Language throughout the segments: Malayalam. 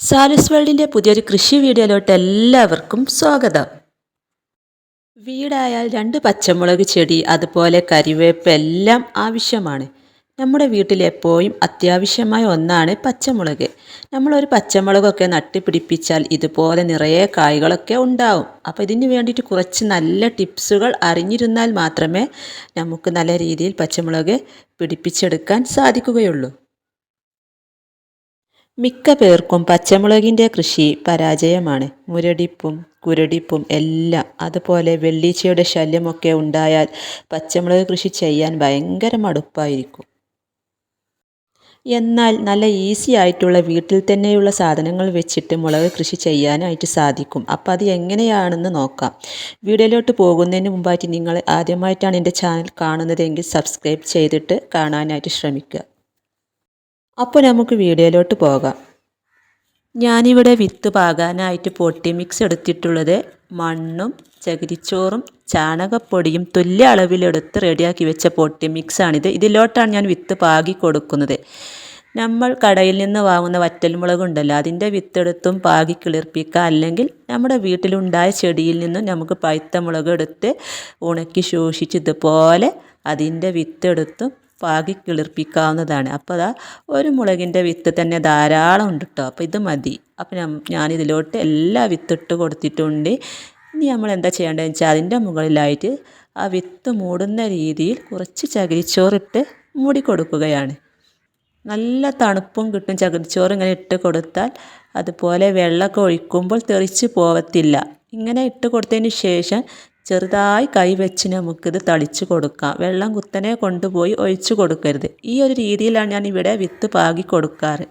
സാലിസ് വേൾഡിന്റെ പുതിയൊരു കൃഷി വീഡിയോയിലോട്ട് എല്ലാവർക്കും സ്വാഗതം. വീടായാൽ രണ്ട് പച്ചമുളക് ചെടി അതുപോലെ കരിവേപ്പ് എല്ലാം ആവശ്യമാണ്. നമ്മുടെ വീട്ടിൽ എപ്പോഴും അത്യാവശ്യമായ ഒന്നാണ് പച്ചമുളക്. നമ്മളൊരു പച്ചമുളകൊക്കെ നട്ടുപിടിപ്പിച്ചാൽ ഇതുപോലെ നിറയെ കായ്കളൊക്കെ ഉണ്ടാവും. അപ്പോൾ ഇതിന് വേണ്ടിയിട്ട് കുറച്ച് നല്ല ടിപ്സുകൾ അറിഞ്ഞിരുന്നാൽ മാത്രമേ നമുക്ക് നല്ല രീതിയിൽ പച്ചമുളക് പിടിപ്പിച്ചെടുക്കാൻ സാധിക്കുകയുള്ളൂ. മിക്ക പേർക്കും പച്ചമുളകിന്റെ കൃഷി പരാജയമാണ്. മുരടിപ്പും കുരടിപ്പും എല്ലാം. അതുപോലെ വെള്ളീച്ചയുടെ ശല്യമൊക്കെ ഉണ്ടായാൽ പച്ചമുളക് കൃഷി ചെയ്യാൻ ഭയങ്കര മടുപ്പായിരിക്കും. എന്നാൽ നല്ല ഈസി ആയിട്ടുള്ള വീട്ടിൽ തന്നെയുള്ള സാധനങ്ങൾ വെച്ചിട്ട് മുളക് കൃഷി ചെയ്യാനായിട്ട് സാധിക്കും. അപ്പോൾ അത് എങ്ങനെയാണെന്ന് നോക്കാം. വീഡിയോയിലോട്ട് പോകുന്നതിന് മുമ്പായിട്ട് നിങ്ങൾ ആദ്യമായിട്ടാണ് എന്റെ ചാനൽ കാണുന്നതെങ്കിൽ സബ്സ്ക്രൈബ് ചെയ്തിട്ട് കാണാനായിട്ട് ശ്രമിക്കുക. അപ്പോൾ നമുക്ക് വീഡിയോയിലോട്ട് പോകാം. ഞാനിവിടെ വിത്ത് പാകാനായിട്ട് പൊട്ടി മിക്സ് എടുത്തിട്ടുള്ളത് മണ്ണും ചകിരിച്ചോറും ചാണകപ്പൊടിയും തുല്യ അളവിലെടുത്ത് റെഡിയാക്കി വെച്ച പൊട്ടി മിക്സാണിത്. ഇതിലോട്ടാണ് ഞാൻ വിത്ത് പാകി കൊടുക്കുന്നത്. നമ്മൾ കടയിൽ നിന്ന് വാങ്ങുന്ന വറ്റൽമുളക് ഉണ്ടല്ലോ അതിന്റെ വിത്തെടുത്തും പാകി കിളിർപ്പിക്കുക. അല്ലെങ്കിൽ നമ്മുടെ വീട്ടിലുണ്ടായ ചെടിയിൽ നിന്നും നമുക്ക് പഴുത്ത മുളക് എടുത്ത് ഉണക്കി ശോഷിച്ച് ഇതുപോലെ അതിന്റെ വിത്തെടുത്തും പാകി കിളിർപ്പിക്കാവുന്നതാണ്. അപ്പോൾ അതാ ഒരു മുളകിന്റെ വിത്ത് തന്നെ ധാരാളം ഉണ്ട് കേട്ടോ അപ്പോൾ ഇത് മതി. ഞാൻ ഞാനിതിലോട്ട് എല്ലാ വിത്തിട്ട് കൊടുത്തിട്ടുണ്ട്. ഇനി നമ്മൾ എന്താ ചെയ്യേണ്ടതെന്ന് വെച്ചാൽ അതിന്റെ മുകളിലായിട്ട് ആ വിത്ത് മൂടുന്ന രീതിയിൽ കുറച്ച് ചകിരിച്ചോറിട്ട് മൂടി കൊടുക്കുകയാണ്. നല്ല തണുപ്പും കിട്ടും. ചകിരിച്ചോറ് ഇങ്ങനെ ഇട്ട് കൊടുത്താൽ അതുപോലെ വെള്ളമൊക്കെ ഒഴിക്കുമ്പോൾ തെറിച്ച് പോവത്തില്ല. ഇങ്ങനെ ഇട്ട് കൊടുത്തതിന് ശേഷം ചെറുതായി കൈ വെച്ച് നമുക്കിത് തളിച്ച് കൊടുക്കാം. വെള്ളം കുത്തനെ കൊണ്ടുപോയി ഒഴിച്ചു കൊടുക്കരുത്. ഈ ഒരു രീതിയിലാണ് ഞാൻ ഇവിടെ വിത്ത് പാകി കൊടുക്കാറ്.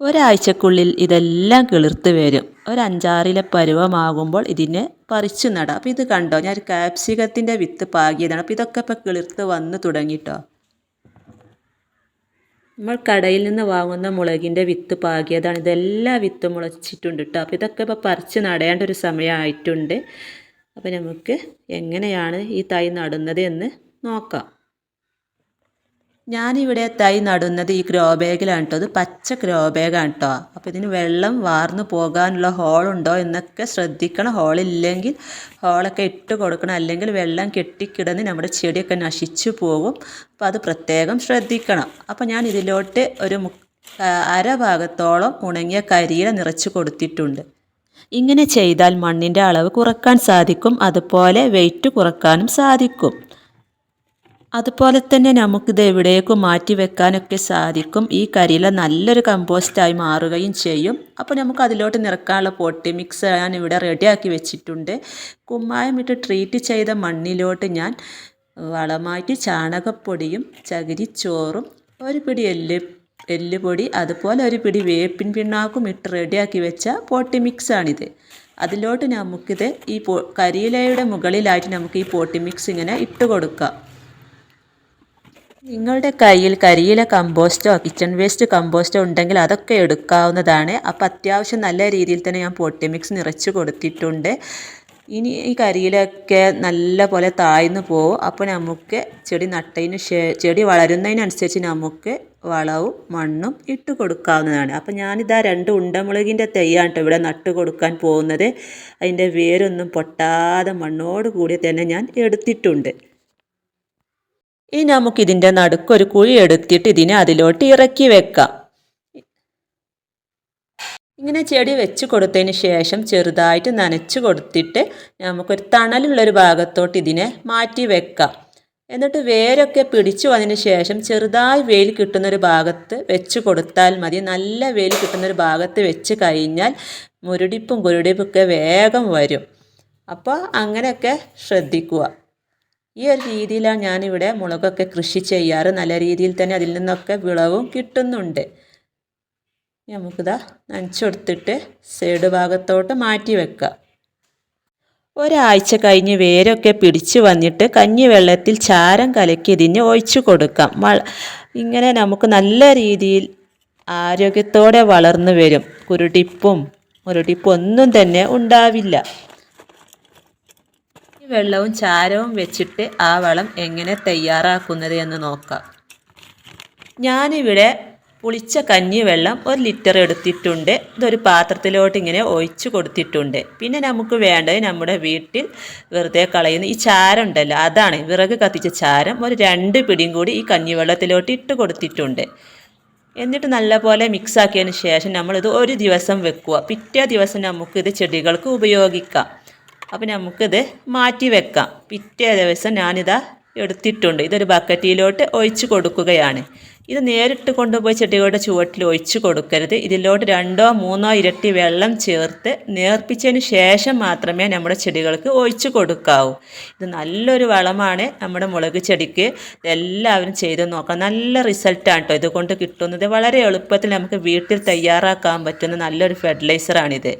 ഒരാഴ്ചക്കുള്ളിൽ ഇതെല്ലാം കിളിർത്ത് വരും. ഒരു അഞ്ചാറിലെ പരുവമാകുമ്പോൾ ഇതിനെ പറിച്ചു നടാം. അപ്പോൾ ഇത് കണ്ടോ? ഞാൻ ഒരു കാപ്സികത്തിന്റെ വിത്ത് പാകിയതാണ്. അപ്പോൾ ഇതൊക്കെ ഇപ്പോൾ കിളിർത്ത് വന്ന് തുടങ്ങിട്ടോ. നമ്മൾ കടയിൽ നിന്ന് വാങ്ങുന്ന മുളകിന്റെ വിത്ത് പാകിയതാണ്. ഇതെല്ലാം വിത്ത് മുളച്ചിട്ടുണ്ട് കേട്ടോ അപ്പോൾ ഇതൊക്കെ ഇപ്പോൾ പറിച്ച് നടയേണ്ട ഒരു സമയമായിട്ടുണ്ട്. അപ്പോൾ നമുക്ക് എങ്ങനെയാണ് ഈ തൈ നടുന്നത് എന്ന് നോക്കാം. ഞാനിവിടെ തൈ നടുന്നത് ഈ ഗ്രോ ബാഗിലാണ് കേട്ടോ അത് പച്ച ഗ്രോ ബാഗാണ് കേട്ടോ അപ്പോൾ ഇതിന് വെള്ളം വാർന്നു പോകാനുള്ള ഹോളുണ്ടോ എന്നൊക്കെ ശ്രദ്ധിക്കണം. ഹോളില്ലെങ്കിൽ ഹോളൊക്കെ ഇട്ട് കൊടുക്കണം. അല്ലെങ്കിൽ വെള്ളം കെട്ടിക്കിടന്ന് നമ്മുടെ ചെടിയൊക്കെ നശിച്ചു പോകും. അപ്പോൾ അത് പ്രത്യേകം ശ്രദ്ധിക്കണം. അപ്പോൾ ഞാൻ ഇതിലോട്ട് ഒരു അര ഭാഗത്തോളം ഉണങ്ങിയ കരിയില നിറച്ച് കൊടുത്തിട്ടുണ്ട്. ഇങ്ങനെ ചെയ്താൽ മണ്ണിന്റെ അളവ് കുറയ്ക്കാൻ സാധിക്കും. അതുപോലെ വെയിറ്റ് കുറക്കാനും സാധിക്കും. അതുപോലെ തന്നെ നമുക്കിത് എവിടേക്കും മാറ്റി വെക്കാനൊക്കെ സാധിക്കും. ഈ കരിയില നല്ലൊരു കമ്പോസ്റ്റായി മാറുകയും ചെയ്യും. അപ്പോൾ നമുക്ക് അതിലോട്ട് നിറക്കാനുള്ള പൊട്ടി മിക്സ് ഞാൻ ഇവിടെ റെഡിയാക്കി വെച്ചിട്ടുണ്ട്. കുമ്മായം ഇട്ട് ട്രീറ്റ് ചെയ്ത മണ്ണിലോട്ട് ഞാൻ വളമായിട്ട് ചാണകപ്പൊടിയും ചകിരിച്ചോറും ഒരു പിടി എല്ല് എല്ലുപൊടി അതുപോലെ ഒരു പിടി വേപ്പിൻ പിണ്ണാക്കും ഇട്ട് റെഡിയാക്കി വെച്ച പോട്ടി മിക്സാണിത് അതിലോട്ട് നമുക്കിത് ഈ പൊ കരിയിലയുടെ മുകളിലായിട്ട് നമുക്ക് ഈ പോട്ടി മിക്സ് ഇങ്ങനെ ഇട്ട് കൊടുക്കാം. നിങ്ങളുടെ കയ്യിൽ കരിയില കമ്പോസ്റ്റോ കിച്ചൺ വേസ്റ്റ് കമ്പോസ്റ്റോ ഉണ്ടെങ്കിൽ അതൊക്കെ എടുക്കാവുന്നതാണ്. അപ്പോൾ അത്യാവശ്യം നല്ല രീതിയിൽ തന്നെ ഞാൻ പൊട്ടി മിക്സ് നിറച്ച് കൊടുത്തിട്ടുണ്ട്. ഇനി ഈ കരിയിലൊക്കെ നല്ല പോലെ താഴ്ന്നു പോകും അപ്പോൾ നമുക്ക് ചെടി നട്ടതിന് ശേ ചെടി വളരുന്നതിനനുസരിച്ച് നമുക്ക് വളവും മണ്ണും ഇട്ട് കൊടുക്കാവുന്നതാണ്. അപ്പോൾ ഞാനിതാ രണ്ട് ഉണ്ടമുളകിന്റെ തൈയാണ് ഇവിടെ നട്ട് കൊടുക്കാൻ പോകുന്നത്. അതിന്റെ വേരൊന്നും പൊട്ടാതെ മണ്ണോട് കൂടി തന്നെ ഞാൻ എടുത്തിട്ടുണ്ട്. ഇനി നമുക്കിതിന്റെ നടുക്കൊരു കുഴി എടുത്തിട്ട് ഇതിനെ അതിലോട്ട് ഇറക്കി വെക്കാം. ഇങ്ങനെ ചെടി വെച്ച് കൊടുത്തതിന് ശേഷം ചെറുതായിട്ട് നനച്ച് കൊടുത്തിട്ട് നമുക്കൊരു തണലുള്ളൊരു ഭാഗത്തോട്ട് ഇതിനെ മാറ്റി വെക്കാം. എന്നിട്ട് വേരൊക്കെ പിടിച്ചു വന്നതിന് ശേഷം ചെറുതായി വെയിൽ കിട്ടുന്നൊരു ഭാഗത്ത് വെച്ച് കൊടുത്താൽ മതി. നല്ല വെയിൽ കിട്ടുന്നൊരു ഭാഗത്ത് വെച്ച് കഴിഞ്ഞാൽ മുരടിപ്പും കുരുടിപ്പൊക്കെ വേഗം വരും. അപ്പോൾ അങ്ങനെയൊക്കെ ശ്രദ്ധിക്കുക. ഈ ഒരു രീതിയിലാണ് ഞാനിവിടെ മുളകൊക്കെ കൃഷി ചെയ്യാറ്. നല്ല രീതിയിൽ തന്നെ അതിൽ നിന്നൊക്കെ വിളവും കിട്ടുന്നുണ്ട്. നമുക്കിതാ നനച്ചെടുത്തിട്ട് സൈഡ് ഭാഗത്തോട്ട് മാറ്റി വെക്കാം. ഒരാഴ്ച കഴിഞ്ഞ് വേരൊക്കെ പിടിച്ചു വന്നിട്ട് കഞ്ഞി വെള്ളത്തിൽ ചാരം കലക്കി ഇതിന് ഒഴിച്ചു കൊടുക്കാം. ഇങ്ങനെ നമുക്ക് നല്ല രീതിയിൽ ആരോഗ്യത്തോടെ വളർന്നു വരും. കുരുടിപ്പും മുരടിപ്പും ഒന്നും തന്നെ ഉണ്ടാവില്ല. വെള്ളവും ചാരവും വെച്ചിട്ട് ആ വളം എങ്ങനെ തയ്യാറാക്കുന്നത് എന്ന് നോക്കാം. ഞാനിവിടെ പുളിച്ച കഞ്ഞി വെള്ളം ഒരു ലിറ്റർ എടുത്തിട്ടുണ്ട്. ഇതൊരു പാത്രത്തിലോട്ട് ഇങ്ങനെ ഒഴിച്ച് കൊടുത്തിട്ടുണ്ട്. പിന്നെ നമുക്ക് വേണ്ടത് നമ്മുടെ വീട്ടിൽ വെറുതെ കളയുന്ന ഈ ചാരം ഉണ്ടല്ലോ അതാണ് വിറക് കത്തിച്ച ചാരം. ഒരു രണ്ട് പിടിയും കൂടി ഈ കഞ്ഞി വെള്ളത്തിലോട്ട് ഇട്ട് കൊടുത്തിട്ടുണ്ട്. എന്നിട്ട് നല്ലപോലെ മിക്സ് ആക്കിയതിന് ശേഷം നമ്മളിത് ഒരു ദിവസം വെക്കുക. പിറ്റേ ദിവസം നമുക്കിത് ചെടികൾക്ക് ഉപയോഗിക്കാം. അപ്പോൾ നമുക്കിത് മാറ്റി വെക്കാം. പിറ്റേ ദിവസം ഞാനിതാ എടുത്തിട്ടുണ്ട്. ഇതൊരു ബക്കറ്റിലോട്ട് ഒഴിച്ച് കൊടുക്കുകയാണ്. ഇത് നേരിട്ട് കൊണ്ടുപോയി ചെടികളുടെ ചുവട്ടിൽ ഒഴിച്ച് കൊടുക്കരുത്. ഇതിലോട്ട് രണ്ടോ മൂന്നോ ഇരട്ടി വെള്ളം ചേർത്ത് നേർപ്പിച്ചതിന് ശേഷം മാത്രമേ നമ്മുടെ ചെടികൾക്ക് ഒഴിച്ച് കൊടുക്കാവൂ. ഇത് നല്ലൊരു വളമാണ് നമ്മുടെ മുളക് ചെടിക്ക്. എല്ലാവരും ചെയ്ത് നോക്കാം. നല്ല റിസൾട്ടാണ് കേട്ടോ. ഇതുകൊണ്ട് കിട്ടുന്നത് വളരെ എളുപ്പത്തിൽ നമുക്ക് വീട്ടിൽ തയ്യാറാക്കാൻ പറ്റുന്ന നല്ലൊരു ഫെർട്ടിലൈസറാണിത്.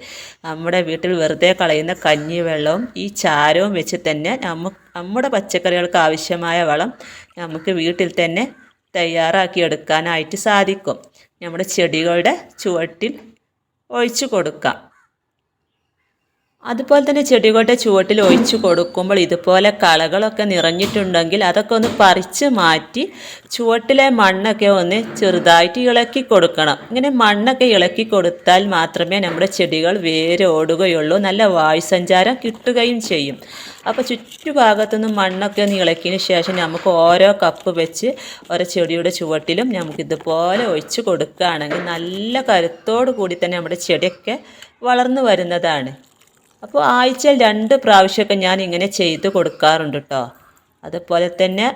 നമ്മുടെ വീട്ടിൽ വെറുതെ കളയുന്ന കഞ്ഞി വെള്ളവും ഈ ചാരവും വെച്ച് തന്നെ നമുക്ക് നമ്മുടെ പച്ചക്കറികൾക്ക് ആവശ്യമായ വളം നമുക്ക് വീട്ടിൽ തന്നെ തയ്യാറാക്കി എടുക്കാനായിട്ട് സാധിക്കും. നമ്മുടെ ചെടികളുടെ ചുവട്ടിൽ ഒഴിച്ചു കൊടുക്കാം. അതുപോലെ തന്നെ ചെടികളുടെ ചുവട്ടിൽ ഒഴിച്ചു കൊടുക്കുമ്പോൾ ഇതുപോലെ കളകളൊക്കെ നിറഞ്ഞിട്ടുണ്ടെങ്കിൽ അതൊക്കെ ഒന്ന് പറിച്ച് മാറ്റി ചുവട്ടിലെ മണ്ണൊക്കെ ഒന്ന് ചെറുതായിട്ട് ഇളക്കി കൊടുക്കണം. ഇങ്ങനെ മണ്ണൊക്കെ ഇളക്കി കൊടുത്താൽ മാത്രമേ നമ്മുടെ ചെടികൾ വേരോടുകയുള്ളൂ നല്ല വായു സഞ്ചാരം കിട്ടുകയും ചെയ്യും. അപ്പോൾ ചുറ്റുഭാഗത്തുനിന്ന് മണ്ണൊക്കെ ഒന്ന് ഇളക്കിയതിന് ശേഷം നമുക്ക് ഓരോ കപ്പ് വെച്ച് ഓരോ ചെടിയുടെ ചുവട്ടിലും നമുക്ക് ഇതുപോലെ ഒഴിച്ച് കൊടുക്കുകയാണെങ്കിൽ നല്ല കരുത്തോടു കൂടി തന്നെ നമ്മുടെ ചെടിയൊക്കെ വളർന്നു വരുന്നതാണ്. അപ്പോൾ ആഴ്ചയിൽ രണ്ട് പ്രാവശ്യമൊക്കെ ഞാൻ ഇങ്ങനെ ചെയ്ത് കൊടുക്കാറുണ്ട് കേട്ടോ അതുപോലെ തന്നെ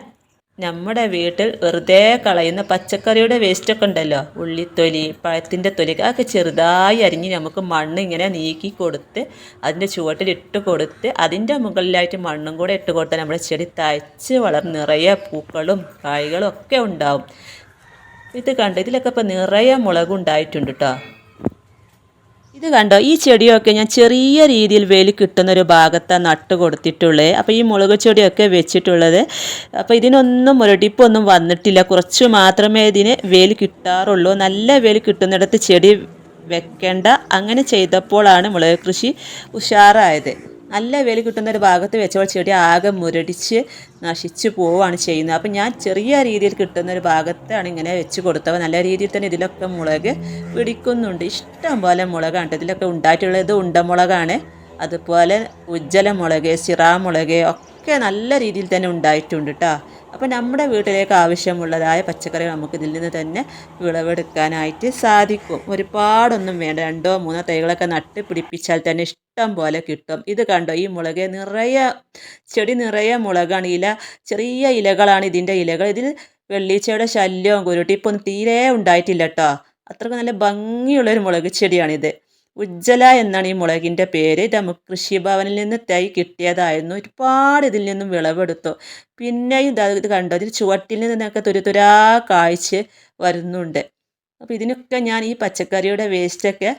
നമ്മുടെ വീട്ടിൽ വെറുതെ കളയുന്ന പച്ചക്കറിയുടെ വേസ്റ്റൊക്കെ ഉണ്ടല്ലോ. ഉള്ളിത്തൊലി പഴത്തിന്റെ തൊലി അതൊക്കെ ചെറുതായി അരിഞ്ഞ് നമുക്ക് മണ്ണ് ഇങ്ങനെ നീക്കി കൊടുത്ത് അതിന്റെ ചുവട്ടിൽ ഇട്ട് കൊടുത്ത് അതിന്റെ മുകളിലായിട്ട് മണ്ണും കൂടെ ഇട്ട് കൊടുത്താൽ നമ്മുടെ ചെടി തയ്ച്ച് വളർന്ന് നിറയെ പൂക്കളും കായ്കളും ഒക്കെ ഉണ്ടാവും. ഇത് കണ്ട്? ഇതിലൊക്കെ ഇപ്പോൾ നിറയെ മുളകുണ്ടായിട്ടുണ്ട് കേട്ടോ ഇത് കണ്ടോ? ഈ ചെടിയൊക്കെ ഞാൻ ചെറിയ രീതിയിൽ വേലി കിട്ടുന്ന ഒരു ഭാഗത്താണ് നട്ട് കൊടുത്തിട്ടുള്ളത് അപ്പോൾ ഈ മുളക് ചെടിയൊക്കെ വെച്ചിട്ടുള്ളത്. അപ്പോൾ ഇതിനൊന്നും മുരടിപ്പൊന്നും വന്നിട്ടില്ല. കുറച്ച് മാത്രമേ ഇതിന് വേലി കിട്ടാറുള്ളൂ. നല്ല വേലി കിട്ടുന്നിടത്ത് ചെടി വെക്കേണ്ട. അങ്ങനെ ചെയ്തപ്പോഴാണ് മുളക് കൃഷി ഉഷാറായത്. നല്ല വില കിട്ടുന്ന ഒരു ഭാഗത്ത് വെച്ചപ്പോൾ ചെടി ആകെ മുരടിച്ച് നശിച്ചു പോവുകയാണ് ചെയ്യുന്നത്. അപ്പം ഞാൻ ചെറിയ രീതിയിൽ കിട്ടുന്ന ഒരു ഭാഗത്താണ് ഇങ്ങനെ വെച്ച് കൊടുത്തത്. നല്ല രീതിയിൽ തന്നെ ഇതിലൊക്കെ മുളക് പിടിക്കുന്നുണ്ട്. ഇഷ്ടം പോലെ മുളകാണ് ഇതിലൊക്കെ ഉണ്ടായിട്ടുള്ളത് ഉണ്ടമുളകാണ്. അതുപോലെ ഉജ്ജല മുളക് സിറാ മുളക് ഒക്കെ നല്ല രീതിയിൽ തന്നെ ഉണ്ടായിട്ടുണ്ട് കേട്ടോ. അപ്പോൾ നമ്മുടെ വീട്ടിലേക്ക് ആവശ്യമുള്ളതായ പച്ചക്കറികൾ നമുക്ക് ഇതിൽ നിന്ന് തന്നെ വിളവെടുക്കാനായിട്ട് സാധിക്കും. ഒരുപാടൊന്നും വേണ്ട. രണ്ടോ മൂന്നോ തൈകളൊക്കെ നട്ട് പിടിപ്പിച്ചാൽ തന്നെ ഇഷ്ടം പോലെ കിട്ടും. ഇത് കണ്ടോ? ഈ മുളക് നിറയെ ചെടി നിറയെ മുളകാണ്. ഇല ചെറിയ ഇലകളാണ് ഇതിന്റെ ഇലകൾ. ഇതിൽ വെള്ളീച്ചയുടെ ശല്യവും കുരുട്ടിപ്പൊന്നും തീരെ ഉണ്ടായിട്ടില്ല കേട്ടോ അത്രയ്ക്ക് നല്ല ഭംഗിയുള്ളൊരു മുളക് ചെടിയാണിത്. ഉജ്ജല എന്നാണ് ഈ മുളകിന്റെ പേര്. നമുക്ക് കൃഷിഭവനിൽ നിന്ന് തൈ കിട്ടിയതായിരുന്നു. ഒരുപാട് ഇതിൽ നിന്നും വിളവെടുത്തു. പിന്നെയും ഇത് കണ്ടോ? ഇതിൽ ചുവട്ടിൽ നിന്നൊക്കെ തുരുതുരാ കായ്ച്ച് വരുന്നുണ്ട്. അപ്പോൾ ഇതിനൊക്കെ ഞാൻ ഈ പച്ചക്കറിയുടെ വേസ്റ്റൊക്കെ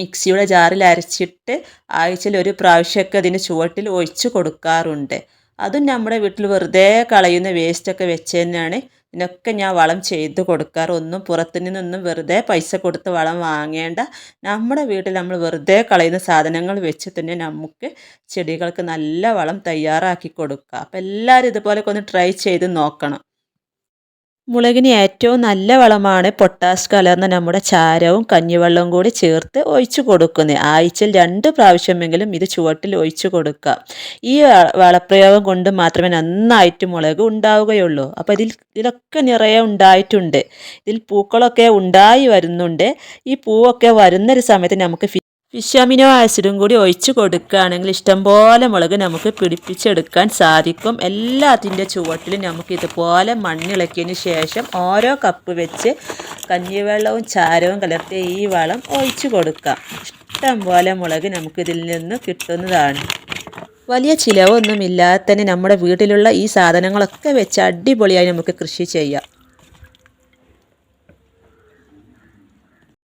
മിക്സിയുടെ ജാറിൽ അരച്ചിട്ട് ആഴ്ചയിൽ ഒരു പ്രാവശ്യമൊക്കെ അതിന് ചുവട്ടിൽ ഒഴിച്ച് കൊടുക്കാറുണ്ട്. അതും നമ്മുടെ വീട്ടിൽ വെറുതെ കളയുന്ന വേസ്റ്റൊക്കെ വെച്ച് തന്നെയാണ്. ഇതിനൊക്കെ ഞാൻ വളം ചെയ്ത് കൊടുക്കാറ്. ഒന്നും പുറത്തു നിന്നൊന്നും വെറുതെ പൈസ കൊടുത്ത് വളം വാങ്ങേണ്ട. നമ്മുടെ വീട്ടിൽ നമ്മൾ വെറുതെ കളയുന്ന സാധനങ്ങൾ വെച്ച് തന്നെ നമുക്ക് ചെടികൾക്ക് നല്ല വളം തയ്യാറാക്കി കൊടുക്കുക അപ്പോൾ എല്ലാവരും ഇതുപോലെയൊക്കെ ഒന്ന് ട്രൈ ചെയ്ത് നോക്കണം. മുളകിന് ഏറ്റവും നല്ല വളമാണ് പൊട്ടാഷ് കലർന്ന നമ്മുടെ ചാരവും കഞ്ഞിവെള്ളവും കൂടി ചേർത്ത് ഒഴിച്ചു കൊടുക്കുന്നത് ആഴ്ചയിൽ രണ്ട് പ്രാവശ്യമെങ്കിലും ഇത് ചുവട്ടിൽ ഒഴിച്ചു കൊടുക്കുക. ഈ വളപ്രയോഗം കൊണ്ട് മാത്രമേ നന്നായിട്ട് മുളക് ഉണ്ടാവുകയുള്ളൂ. അപ്പോൾ ഇതിൽ ഇതിലൊക്കെ നിറയെ ഉണ്ടായിട്ടുണ്ട്. ഇതിൽ പൂക്കളൊക്കെ ഉണ്ടായി വരുന്നുണ്ട്. ഈ പൂവൊക്കെ വരുന്നൊരു സമയത്ത് നമുക്ക് ഫിഷാമിനോ ആസിഡും കൂടി ഒഴിച്ച് കൊടുക്കുകയാണെങ്കിൽ ഇഷ്ടംപോലെ മുളക് നമുക്ക് പിടിപ്പിച്ചെടുക്കാൻ സാധിക്കും. എല്ലാത്തിന്റെ ചുവട്ടിലും നമുക്ക് ഇതുപോലെ മണ്ണിളക്കിയതിന് ശേഷം ഓരോ കപ്പ് വെച്ച് കഞ്ഞിവെള്ളവും ചാരവും കലർത്തിയ ഈ വളം ഒഴിച്ച് കൊടുക്കാം ഇഷ്ടംപോലെ മുളക് നമുക്കിതിൽ നിന്ന് കിട്ടുന്നതാണ്. വലിയ ചിലവൊന്നുമില്ലാതെ തന്നെ നമ്മുടെ വീട്ടിലുള്ള ഈ സാധനങ്ങളൊക്കെ വെച്ച് അടിപൊളിയായി നമുക്ക് കൃഷി ചെയ്യാം.